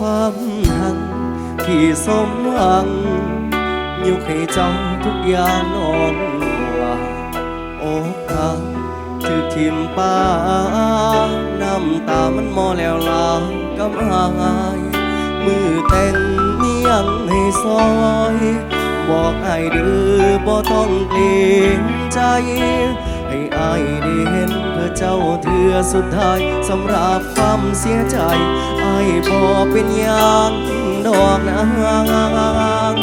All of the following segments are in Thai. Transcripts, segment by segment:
ความหังที่สมหวังยกให้เจ้าทุกอย่างนอนหลับอกหักถือทิมป้าน้ำตามันมอแล้วลางกำหายมือแต่งมียังให้ซอยบอกไอ้เดือบ่ต้องเกรงใจ ให้อายได้เห็นเพื่อเจ้าเถือสุดท้ายสำหรับความเสียใจอายบ่เป็นหยังดอกนาง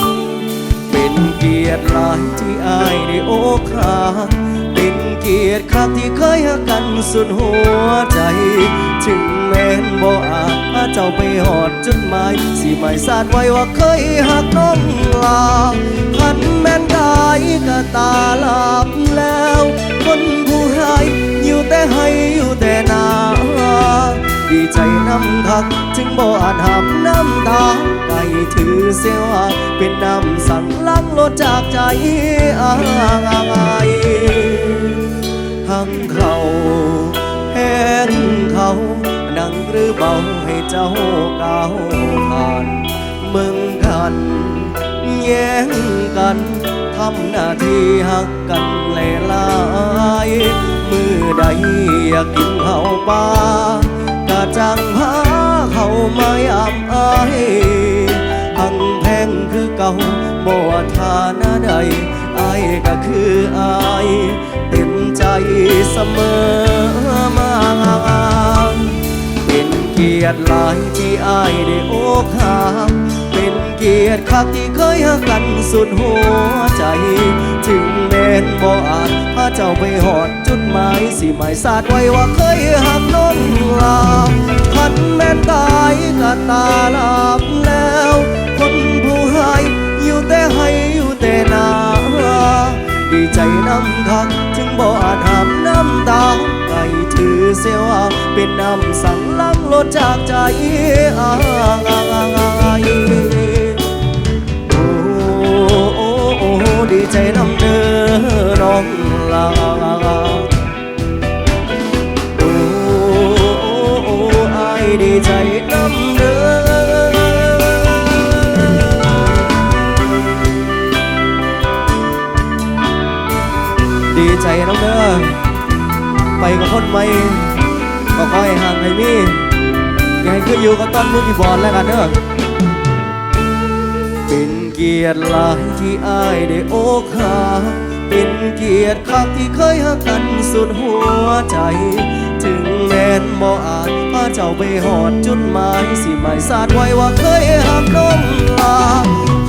เป็นเกียรติหลายที่อายได้โอกหักเป็นเกียรติคักที่เคยหักกันสุดหัวใจ ถึงแม้นบ่อาจพาเจ้าไปหอดจุดหมายสิไม่สาดไว้ว่าเคยหักน้องลา บ่อาจห้ามน้ำตาไก่ถือเสียว่าเป็นน้ำสั่งลังลดจากใจอายหังเขาแห้งเขานังหรือเบาให้เจ้าก้าวผ่านมืองกันแย่งกันทำหน้าที่หักกันหลายๆมือใดอยากกินข้าปลากะจังพา มายามอายหังแพงคือเก่าบ่ว่าฐานะใดอายก็คืออายเต็มใจเสมอมาเป็นเกียรติหลายที่อายได้โอกหักเป็นเกียรติคักที่เคยหักกันสุดหัวใจ ถึงแม้นบ่อาจ เจ้าไปหอดจุดหมายสิหมายสาดไว้ว่าเคยหักน้องลาคันแม่นตายก็ตาลาบแล้ว คนผู้ให้อยู่แต่ให้อยู่แต่หนาดีใจน้ำคักจึงบ่อาจหามน้ำตาไก่ถือเสียว่าเป็นน้ำสั่งลังลดจากใจอาโอ้โอ้โอ้ดีใจน้ำ องลาโอ้โอ้อายดีใจน้ำเด้อดีใจน้องเด้อไปกับคนใหม่ก็คอยห่างให้มีอย่าให้คืออยู่กับต้นมือพี่บอลแล้วกันเด้อเป็นเกียรติหลายที่อายได้โอกหัก เป็นเกียรติคักที่เคยหักกันสุดหัวใจ ถึงแม้นบ่อาจพาเจ้าไปหอดจุดหมายสิไม่สาดไว้ว่าเคยหักน้องลา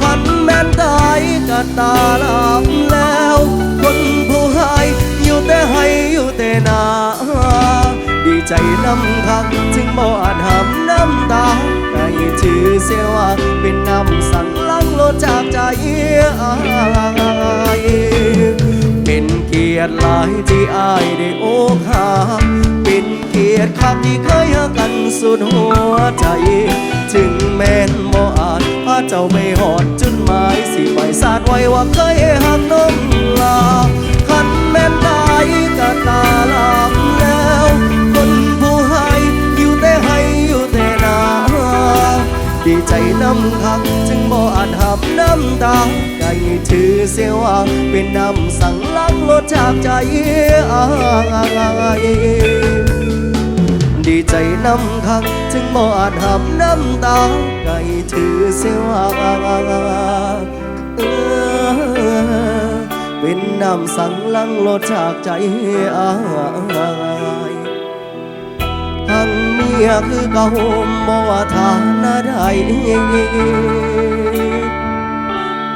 คันแม่นตายก็ตาลาบแล้ว คนผู้ให้อยู่แต่ให้อยู่แต่หนาดีใจน้ำคักจึงบ่อาจห้ามน้ำตาไก่ถือเสียว่าเป็นน้ำสั่งลังโลดจากใจอาย ยรติหลายที่อายได้โอกหักเป็นเกียรติคักที่เคยหักกันสุดหัวใจ ถึงแม้นบ่อาจพาเจ้าไปหอดจุดหมายสิไปสาดไว้ว่าเคยหักน้องลาคันแม่นตายก็ตาลาบแล้ว คนผู้ให้อยู่แต่ให้อยู่แต่นาดีใจน้ำคัก น้ำตาไก่ถือเสียว่าเป็นน้ำสั่งลังลดจากใจอายดีใจน้ำคักจึงบ่อาจหับน้ำตาไก่ถือเสียว่าเป็นน้ำสั่งลังลดจากใจอายหังเมียคือเก่าบ่ว่าฐานะใด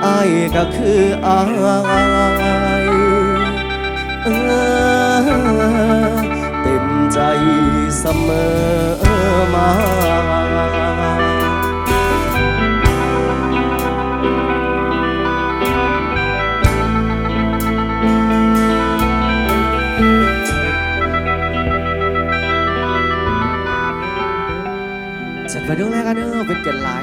อายก็คืออายเออเต็มใจเสมอมาเสร็จไปด้วยแล้วกันเนอะเป็นเกียรติหลาย